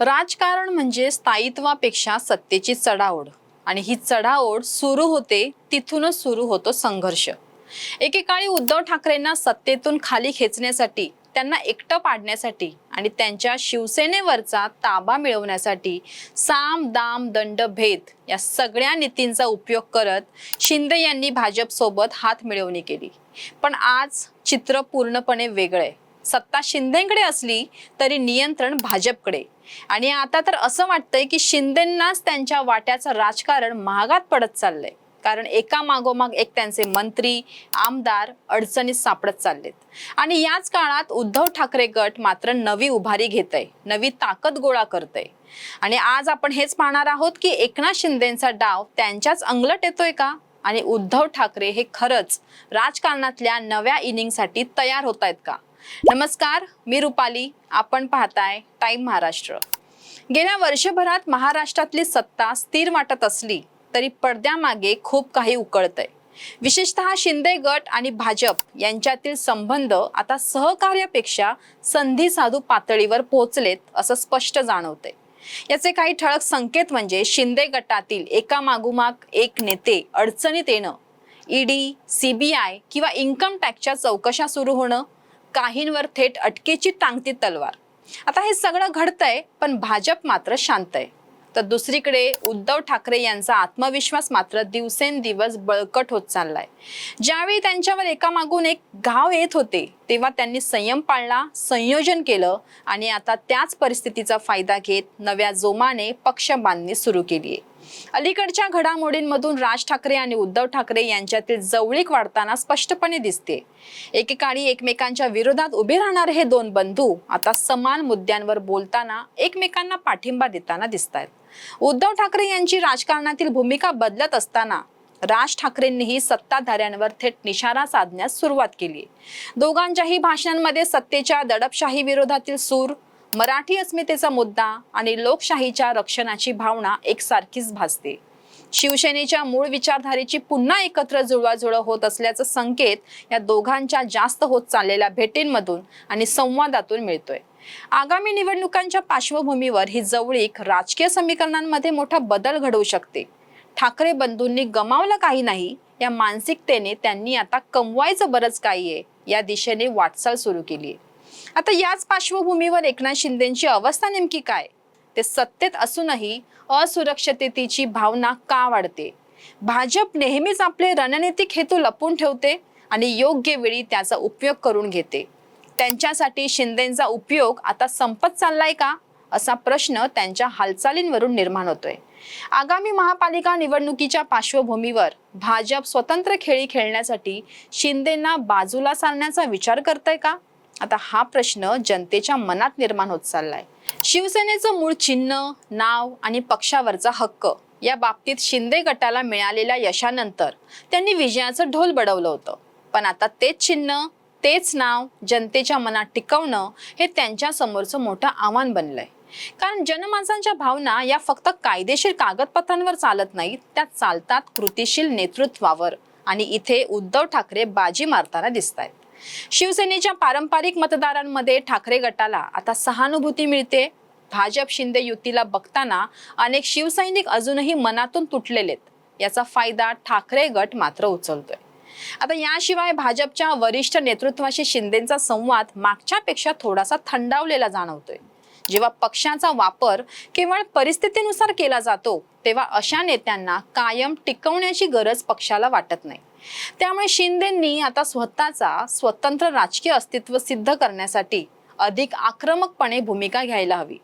राजकारण म्हणजे स्थायित्वापेक्षा सत्तेची चढाओढ. आणि ही चढाओढ सुरू होते तिथूनच सुरू होतो संघर्ष. एकेकाळी उद्धव ठाकरेंना सत्तेतून खाली खेचण्यासाठी त्यांना एकटं पाडण्यासाठी आणि त्यांच्या शिवसेनेवरचा ताबा मिळवण्यासाठी साम दाम दंड भेद या सगळ्या नीतींचा उपयोग करत शिंदे यांनी भाजपसोबत हात मिळवणी केली. पण आज चित्र पूर्णपणे वेगळं आहे. सत्ता शिंदेकडे असली तरी नियंत्रण भाजपकडे. आणि आता तर असं वाटतंय की शिंदेंनाच त्यांच्या वाट्याचं राजकारण महागात पडत चाललंय. कारण एका मागोमाग एक त्यांचे मंत्री आमदार अडचणीत सापडत चाललेत. आणि याच काळात उद्धव ठाकरे गट मात्र नवी उभारी घेत आहे नवी ताकद गोळा करतय. आणि आज आपण हेच पाहणार आहोत की एकनाथ शिंदेचा डाव त्यांच्याच अंगलट येतोय का? आणि उद्धव ठाकरे हे खरंच राजकारणातल्या नव्या इनिंगसाठी तयार होत आहेत का? नमस्कार मी रुपाली. आपण पाहताय टाइम महाराष्ट्र. गेल्या वर्षभरात महाराष्ट्रातली सत्ता स्थिर वाटत असली तरी पडद्यामागे खूप काही उकळतंय. विशेषतः शिंदे गट आणि भाजप यांच्यातील संबंध आता सहकार्यापेक्षा संधी साधू पातळीवर पोहोचलेत असं स्पष्ट जाणवतंय. याचे काही ठळक संकेत म्हणजे शिंदे गटातील एका मागोमाग एक नेते अडचणीत येणं ईडी सीबीआय किंवा इन्कम टॅक्सच्या चौकशा सुरू होणं काहींवर थेट अटकेची टांगती तलवार. आता हे सगळं घडतंय पण भाजप मात्र शांत आहे. तर दुसरीकडे उद्धव ठाकरे यांचा आत्मविश्वास मात्र दिवसेंदिवस बळकट होत चाललाय. ज्यावेळी त्यांच्यावर एकामागून एक घाव येत होते तेव्हा त्यांनी संयम पाळला संयोजन केलं आणि आता त्याच परिस्थितीचा फायदा घेत नव्या जोमाने पक्ष बांधणी सुरू केली आहे अलीकडच्या घडामोडींमधून राज ठाकरे आणि उद्धव ठाकरे यांच्यातील जवळीक वाढताना स्पष्टपणे दिसते. एकेकाळी एकमेकांच्या विरोधात उभे राहणारे हे दोन बंधू आता समान मुद्द्यांवर बोलताना एकमेकांना पाठिंबा देताना दिसत आहेत उद्धव ठाकरे यांची राजकारणातील भूमिका बदलत असताना राज ठाकरेंनीही सत्ताधाऱ्यांवर थेट निशाणा साधण्यास सुरुवात केली. दोघांच्याही भाषणांमध्ये सत्तेच्या दडपशाही विरोधातील सूर मराठी अस्मितेचा मुद्दा आणि लोकशाहीच्या रक्षणाची भावना एकसारखीच भासते. शिवसेनेच्या मूळ विचारधारेची पुन्हा एकत्र जुळवाजुळव होत असल्याचं संकेत या दोघांच्या जास्त होत चाललेल्या भेटींमधून आणि संवादातून मिळतोय. आगामी निवडणुकांच्या पार्श्वभूमीवर ही जवळीक राजकीय समीकरणांमध्ये मोठा बदल घडवू शकते. ठाकरे बंधूंनी गमावलं काही नाही या मानसिकतेने त्यांनी आता कमवायचं बरंच काही आहे या दिशेने वाटचाल सुरू केली आहे आता याच पार्श्वभूमीवर एकनाथ शिंदेची अवस्था नेमकी काय? ते सत्तेत असूनही असुरक्षिततेची भावना का वाढते? भाजप नेहमीच आपले रणनीतिक हेतू लपून ठेवते आणि योग्य वेळी त्याचा उपयोग करून घेते. त्यांच्यासाठी शिंदेचा उपयोग आता संपत चाललाय का? असा प्रश्न त्यांच्या हालचालींवरून निर्माण होतोय. आगामी महापालिका निवडणुकीच्या पार्श्वभूमीवर भाजप स्वतंत्र खेळी खेळण्यासाठी शिंदेना बाजूला सारण्याचा विचार करतय का? आता हा प्रश्न जनतेच्या मनात निर्माण होत चाललाय. शिवसेनेचं मूळ चिन्ह नाव आणि पक्षावरचा हक्क या बाबतीत शिंदे गटाला मिळालेल्या यशानंतर त्यांनी विजयाचं ढोल बडवलं होतं. पण आता तेच चिन्ह तेच नाव जनतेच्या मनात टिकवणं हे त्यांच्या समोरचं मोठं आव्हान बनलंय. कारण जनमानसांच्या भावना या फक्त कायदेशीर कागदपत्रांवर चालत नाहीत त्या चालतात कृतीशील नेतृत्वावर. आणि इथे उद्धव ठाकरे बाजी मारताना दिसत आहेत शिवसेनेच्या पारंपरिक मतदारांमध्ये ठाकरे गटाला आता सहानुभूती मिळते. भाजप शिंदे युतीला बघताना अनेक शिवसैनिक अजूनही मनातून तुटलेलेत. याचा फायदा ठाकरे गट मात्र उचलतोय. आता याशिवाय भाजपच्या वरिष्ठ नेतृत्वाशी शिंदेचा संवाद मागच्यापेक्षा थोडासा थंडावलेला जाणवतोय. जेव्हा पक्षाचा वापर केवळ परिस्थितीनुसार केला जातो तेव्हा अशा नेत्यांना कायम टिकवण्याची गरज पक्षाला वाटत नाही. त्यामुळे शिंदेंनी आता स्वतःचा स्वतंत्र राजकीय अस्तित्व सिद्ध करण्यासाठी अधिक आक्रमकपणे भूमिका घ्यायला हवी.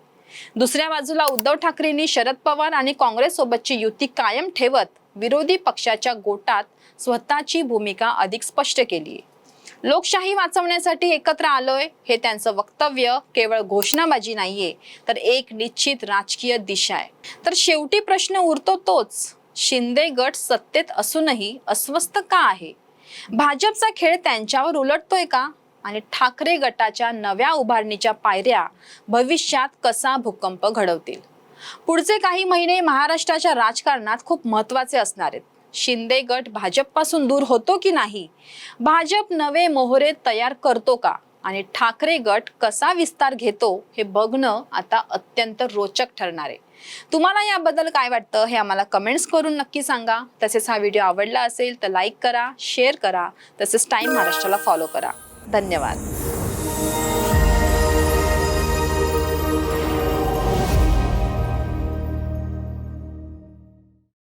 दुसऱ्या बाजूला उद्धव ठाकरेंनी शरद पवार आणि काँग्रेस सोबतची युती कायम ठेवत विरोधी पक्षाच्या गोटात स्वतःची भूमिका अधिक स्पष्ट केली लोकशाही वाचवण्यासाठी एकत्र आलोय हे त्यांचं वक्तव्य केवळ घोषणाबाजी नाहीये तर एक निश्चित राजकीय दिशा आहे. तर शेवटी प्रश्न उरतो तोच शिंदे गट सत्तेत असूनही अस्वस्थ का आहे? भाजपचा खेळ त्यांच्यावर उलटतोय का? आणि ठाकरे गटाच्या नव्या उभारणीच्या पायऱ्या भविष्यात कसा भूकंप घडवतील? पुढचे काही महिने महाराष्ट्राच्या राजकारणात खूप महत्त्वाचे असणार आहेत. शिंदे गट भाजपपासून दूर होतो की नाही? भाजप नवे मोहरे तयार करतो का? आणि ठाकरे गट कसा विस्तार घेतो हे बघणं आता अत्यंत रोचक ठरणार आहे. तुम्हाला याबद्दल काय वाटतं हे आम्हाला कमेंट्स करून नक्की सांगा. तसेच हा व्हिडिओ आवडला असेल तर लाईक करा शेअर करा. तसेच टाईम महाराष्ट्राला फॉलो करा. धन्यवाद.